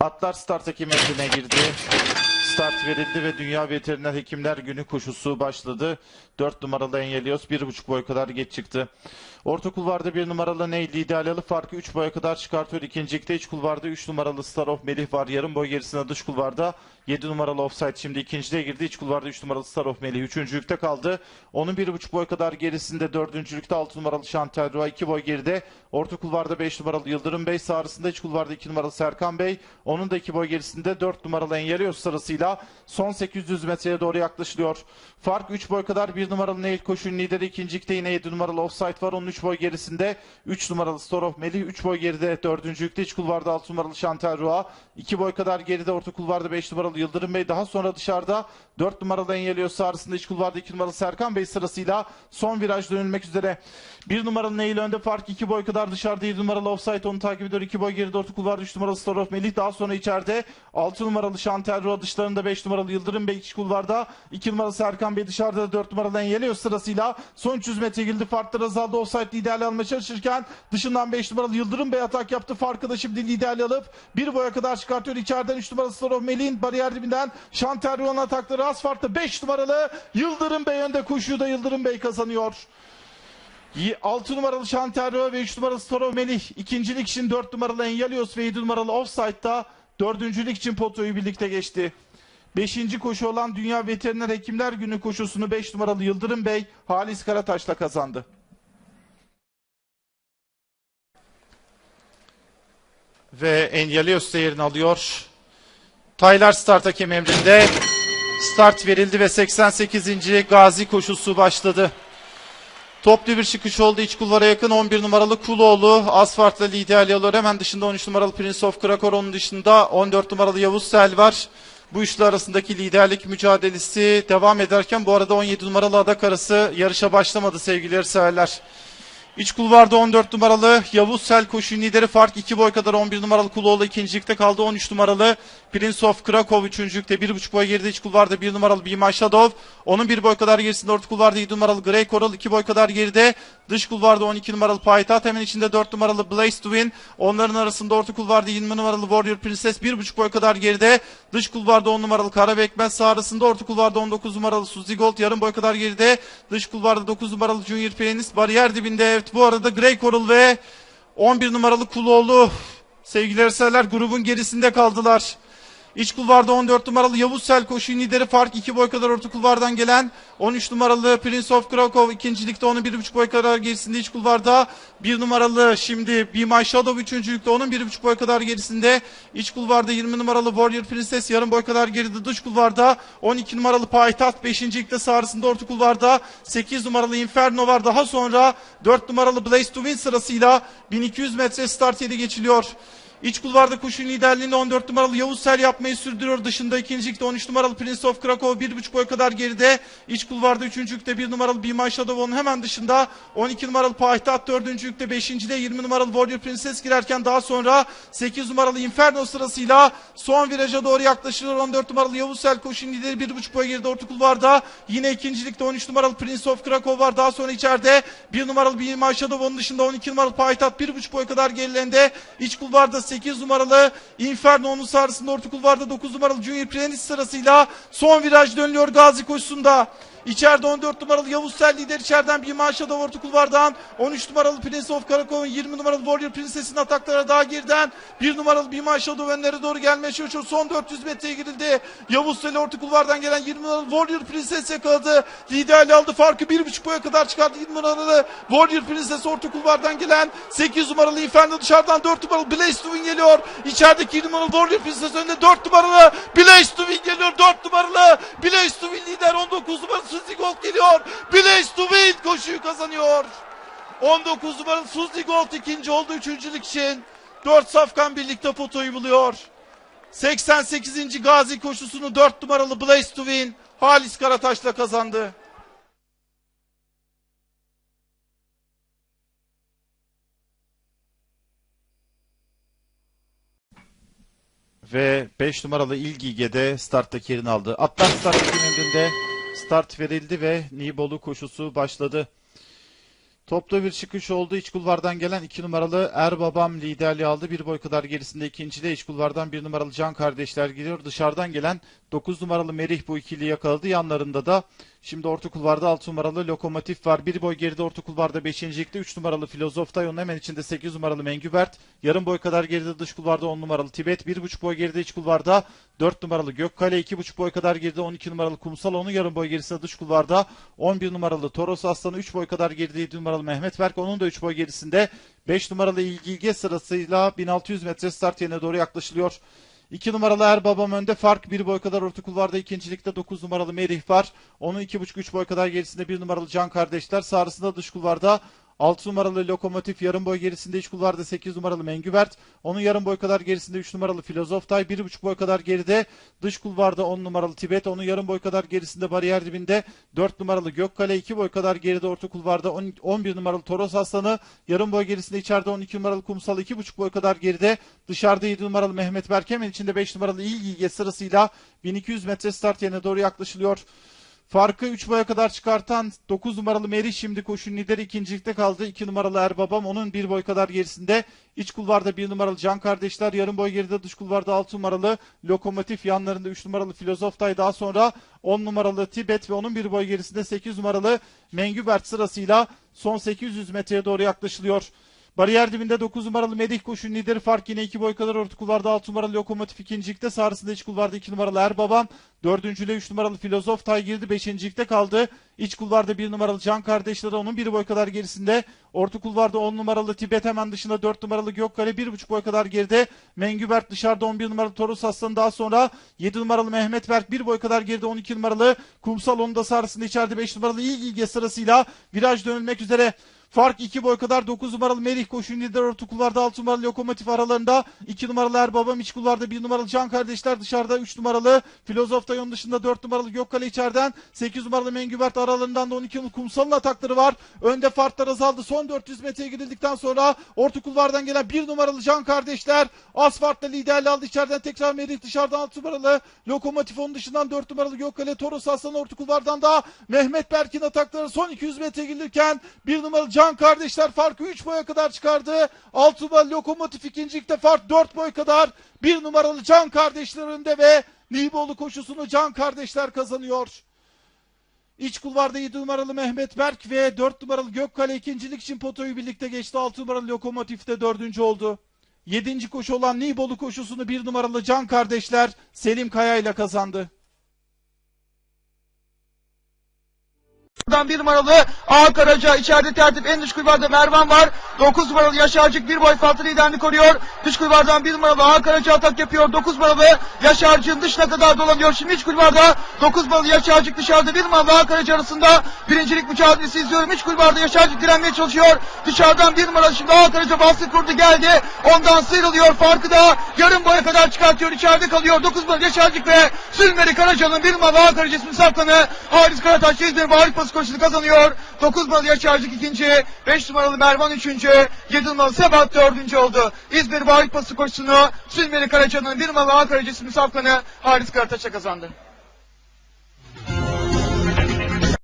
Atlar start hekim emrine girdi. Start verildi ve Dünya Veteriner Hekimler Günü koşusu başladı. 4 numaralı Enyelios 1,5 boy kadar geç çıktı. Orta kulvarda 1 numaralı Ney liderliği farkı 3 boya kadar çıkartıyor. İkincilikte iç kulvarda 3 numaralı Star of Melih var. Yarım boy gerisinde dış kulvarda 7 numaralı Offside şimdi ikinciliğe girdi. İç kulvarda 3 numaralı Star of Melih üçüncülükte kaldı. Onun 1,5 boy kadar gerisinde dördüncülükte 6 numaralı Chantal Roy 2 boy geride. Orta kulvarda 5 numaralı Yıldırım Bey sağrısında iç kulvarda 2 numaralı Serkan Bey. Onun da 2 boy gerisinde 4 numaralı Enyelios sırasıyla son 800 metreye doğru yaklaşılıyor. Fark 3 boy kadar 1 numaralı Neil Koşu'nun lideri ikincilikte yine 7 numaralı Offside var. Onun 3 boy gerisinde 3 numaralı Store Melih 3 boy geride dördüncülükte iç kulvarda 6 numaralı Chantal Roy 2 boy kadar geride orta kulvarda 5 numaralı Yıldırım Bey daha sonra dışarıda 4 numaralı Enyelios sağrısında iç kulvarda 2 numaralı Serkan Bey sırasıyla son viraj dönülmek üzere. 1 numaralı Neil önde fark 2 boy kadar dışarıda 7 numaralı Offside onu takip ediyor. 2 boy geride orta kulvarda 3 numaralı Store Melih daha sonra içeride 6 numaralı Chantal Roy dışlarında 5 numaralı Yıldırım Bey iç kulvarda 2 numaralı Serkan Bey dışarıda 4 numaralı Enyelios sırasıyla son 300 metre girdi. Farklar azaldı. Offside liderliği almaya çalışırken dışından 5 numaralı Yıldırım Bey atak yaptı. Farkı da şimdi liderliği alıp bir boya kadar çıkartıyor. İçeriden 3 numaralı Store of Melih'in bariyer dibinden Chantal Roy'un atakları az farklı 5 numaralı Yıldırım Bey önde koşuyu da Yıldırım Bey kazanıyor. 6 numaralı Şantero ve 3 numaralı Storo Melih. ikincilik için 4 numaralı Enyalios ve 7 numaralı Offside'da dördüncülük için potoyu birlikte geçti. Beşinci koşu olan Dünya Veteriner Hekimler Günü koşusunu 5 numaralı Yıldırım Bey Halis Karataş'la kazandı. Ve Enyalios da yerini alıyor. Taylar start hakem emrinde. Start verildi ve 88. Gazi koşusu başladı. Toplu bir çıkış oldu. İç kulvara yakın 11 numaralı Kuloğlu. Asfaltla liderliği alıyor. Hemen dışında 13 numaralı Prince of Krakor. Onun dışında 14 numaralı Yavuz Sel var. Bu üçlü arasındaki liderlik mücadelesi devam ederken bu arada 17 numaralı adak arası yarışa başlamadı sevgili yarışseverler. İç kulvarda 14 numaralı Yavuz Sel koşu lideri fark 2 boy kadar 11 numaralı Kuloğlu ikincilikte kaldı. 13 numaralı Prince of Krakow üçüncülükte 1,5 boy geride iç kulvarda 1 numaralı Bima Shadow. Onun 1 boy kadar gerisinde orta kulvarda 7 numaralı Grey Coral 2 boy kadar geride. Dış kulvarda 12 numaralı Payitaht hemen içinde 4 numaralı Blaze to Win. Onların arasında orta kulvarda 20 numaralı Warrior Princess 1,5 boy kadar geride. Dış kulvarda 10 numaralı Kara Bekmez sağ arasında orta kulvarda 19 numaralı Suzy Gold yarım boy kadar geride. Dış kulvarda 9 numaralı Junior Pianist bariyer dibinde. Evet bu arada Grey Coral ve 11 numaralı Kuloğlu sevgili eserler grubun gerisinde kaldılar. İç kulvarda 14 numaralı Yavuz Sel koşu lideri fark 2 boy kadar orta kulvardan gelen 13 numaralı Prince of Krakow ikincilikte onun 1,5 boy kadar gerisinde iç kulvarda. 1 numaralı şimdi Be My Shadow üçüncülükte onun 1,5 boy kadar gerisinde. İç kulvarda 20 numaralı Warrior Princess yarım boy kadar geride dış kulvarda. 12 numaralı Payitaht beşincilikte sağrısında orta kulvarda. 8 numaralı Inferno var daha sonra. 4 numaralı Blaze to Win sırasıyla 1200 metre start yeri geçiliyor. İç kulvarda koşu liderliğini 14 numaralı Yavuz Sel yapmayı sürdürüyor. Dışında ikincilikte 13 numaralı Prince of Krakow 1,5 boy kadar geride. İç kulvarda üçüncülükte 1 numaralı Be My Shadow onun hemen dışında 12 numaralı Payitaht dördüncülükte 5. de 20 numaralı Warrior Princess girerken daha sonra 8 numaralı Inferno sırasıyla son viraja doğru yaklaşılıyor. 14 numaralı Yavuz Sel koşu lideri 1,5 boy geride orta kulvarda. Yine ikincilikte 13 numaralı Prince of Krakow var. Daha sonra içeride 1 numaralı Be My Shadow onun dışında 12 numaralı Payitaht 1,5 boy kadar gerilerinde. İç kulvarda 8 numaralı Inferno'nun sarısında orta kulvarda 9 numaralı Junior Pianist sırasıyla son viraj dönüyor Gazi koşusunda. İçeride 14 numaralı Yavuz Sel lider içeriden bir maaşa da orta kulvardan 13 numaralı Prince of Karakov'un 20 numaralı Warrior Princess'in ataklara daha geriden 1 numaralı bir maaşa da önlere doğru gelmeye çalışıyor. Son 400 metreye girildi. Yavuz Sel orta kulvardan gelen 20 numaralı Warrior Princess yakaladı. Liderliği aldı farkı 1,5 boya kadar çıkardı 20 numaralı Warrior Princess orta kulvardan gelen 8 numaralı Inferno dışarıdan 4 numaralı Blaze to Win geliyor. İçerideki 20 numaralı Warrior Princess önünde 4 numaralı Blaze to Win geliyor. 4 numaralı to Win lider 19 numaralı Suzy Gold geliyor. To Win koşuyu kazanıyor. 19 numaralı Suzy Gold ikinci oldu üçüncülük için. 4 safkan birlikte potoyu buluyor. 88. Gazi koşusunu 4 numaralı Blaze to Win Halis Karataş'la kazandı. Ve 5 numaralı İlgige'de starttaki yerini aldı. Atlar start emrinde start verildi ve Nibolu koşusu başladı. Topta bir çıkış oldu. İç kulvardan gelen 2 numaralı Erbabam liderliği aldı. Bir boy kadar gerisinde ikincide iç kulvardan 1 numaralı Can kardeşler giriyor. Dışarıdan gelen 9 numaralı Merih bu ikili yakaladı. Yanlarında da şimdi orta kulvarda 6 numaralı Lokomotif var. Bir boy geride orta kulvarda 5. ligde 3 numaralı Filozof Tay. Onun hemen içinde 8 numaralı Mengübert. Yarım boy kadar geride dış kulvarda 10 numaralı Tibet. 1,5 boy geride iç kulvarda 4 numaralı Gökkale. 2,5 boy kadar geride 12 numaralı Kumsal. Onun yarım boy gerisinde dış kulvarda 11 numaralı Toros Aslanı. 3 boy kadar geride 7 numaralı Mehmet Berk. Onun da 3 boy gerisinde 5 numaralı İlgilge sırasıyla 1600 metre start yerine doğru yaklaşılıyor. 2 numaralı Erbabam önde fark 1 boy kadar orta kulvarda ikincilikte 9 numaralı Merih var. Onun 2,5-3 boy kadar gerisinde 1 numaralı Can kardeşler. Sağrısında dış kulvarda 6 numaralı Lokomotif yarım boy gerisinde iç kulvarda 8 numaralı Mengübert. Onun yarım boy kadar gerisinde 3 numaralı Filozof Tay. 1,5 boy kadar geride dış kulvarda 10 numaralı Tibet. Onun yarım boy kadar gerisinde bariyer dibinde 4 numaralı Gökkale. 2 boy kadar geride orta kulvarda 10 11 numaralı Toros Aslanı. Yarım boy gerisinde içeride 12 numaralı Kumsal. 2,5 boy kadar geride dışarıda 7 numaralı Mehmet Berk. Hemen içinde 5 numaralı İlgilge sırasıyla 1200 metre start yerine doğru yaklaşılıyor. Farkı 3 boya kadar çıkartan 9 numaralı Meri şimdi koşun lideri ikincilikte kaldı. 2 numaralı Erbabam onun 1 boy kadar gerisinde. İç kulvarda 1 numaralı Can Kardeşler yarım boy geride dış kulvarda 6 numaralı Lokomotif yanlarında 3 numaralı Filozof Tay daha sonra 10 numaralı Tibet ve onun 1 boy gerisinde 8 numaralı Mengübert sırasıyla son 800 metreye doğru yaklaşılıyor. Bariyer dibinde 9 numaralı Medih koşun lideri fark yine 2 boy kadar orta kulvarda 6 numaralı Lokomotif ikincilikte sağrısında iç kulvarda 2 numaralı Erbabam dördüncüyle 3 numaralı Filozof Tay girdi beşincilikte kaldı. İç kulvarda 1 numaralı Can kardeşleri onun 1 boy kadar gerisinde. Orta kulvarda 10 numaralı Tibet hemen dışında 4 numaralı Gökkale 1,5 boy kadar geride. Mengübert dışarıda 11 numaralı Torus Aslan daha sonra 7 numaralı Mehmet Berk 1 boy kadar geride 12 numaralı Kumsal onun da sağrısında içeride 5 numaralı İlgilge sırasıyla viraj dönülmek üzere Fark 2 boy kadar 9 numaralı Melih koşun lider orta kulvarda 6 numaralı Lokomotif aralarında 2 numaralı Erbabam iç kulvarda 1 numaralı Can kardeşler dışarıda 3 numaralı Filozof da yolun dışında 4 numaralı Gökkale içeriden 8 numaralı Mengübert aralarından da 12 numaralı Kumsal'ın atakları var. Önde farklar azaldı. Son 400 metreye gidildikten sonra orta kulvardan gelen 1 numaralı Can kardeşler asfaltla liderliği aldı. içeriden tekrar Melih dışarıdan 6 numaralı Lokomotif onun dışından 4 numaralı Gökkale Toros Aslan orta kulvardan da Mehmet Berk'in atakları son 200 metreye gidilirken 1 numaralı Can kardeşler farkı 3 boya kadar çıkardı. 6 numaralı Lokomotif ikincilikte fark 4 boy kadar. 1 numaralı Can kardeşler önde ve Nibolu koşusunu Can kardeşler kazanıyor. İç kulvarda 7 numaralı Mehmet Berk ve 4 numaralı Gökkale ikincilik için potoyu birlikte geçti. 6 numaralı Lokomotif de dördüncü oldu. 7. koşu olan Nibolu koşusunu 1 numaralı Can kardeşler Selim Kaya ile kazandı. Buradan bir numaralı A Karaca içeride tertip en dış kulvarda Mervan var. 9 numaralı Yaşarcık bir boy farklı liderini koruyor. Dış kulvardan bir numaralı A Karaca atak yapıyor. 9 numaralı Yaşarcık'ın dışına kadar dolanıyor. Şimdi iç kulvarda 9 numaralı Yaşarcık dışarıda bir numaralı A Karaca arasında birincilik mücadelesi izliyorum. İç kulvarda Yaşarcık direnmeye çalışıyor. Dışarıdan bir numaralı şimdi A Karaca baskı kurdu geldi. Ondan sıyrılıyor. Farkı da yarım boya kadar çıkartıyor. İçeride kalıyor. 9 numaralı Yaşarcık ve Sülmeri Karaca'nın bir numaralı A Karaca ismi saptanı. Haris Karataş İzmir Bağırık Pası koşusunu kazanıyor. 9 numaralı Yaşarcık ikinci, 5 numaralı Mervan üçüncü, 7 numaralı Sebat dördüncü oldu. İzmir Bağırık Pası koşusunu Sülmeri Karaca'nın bir numaralı A Karaca'sı Musafkan'ı Haris Karataş'a kazandı.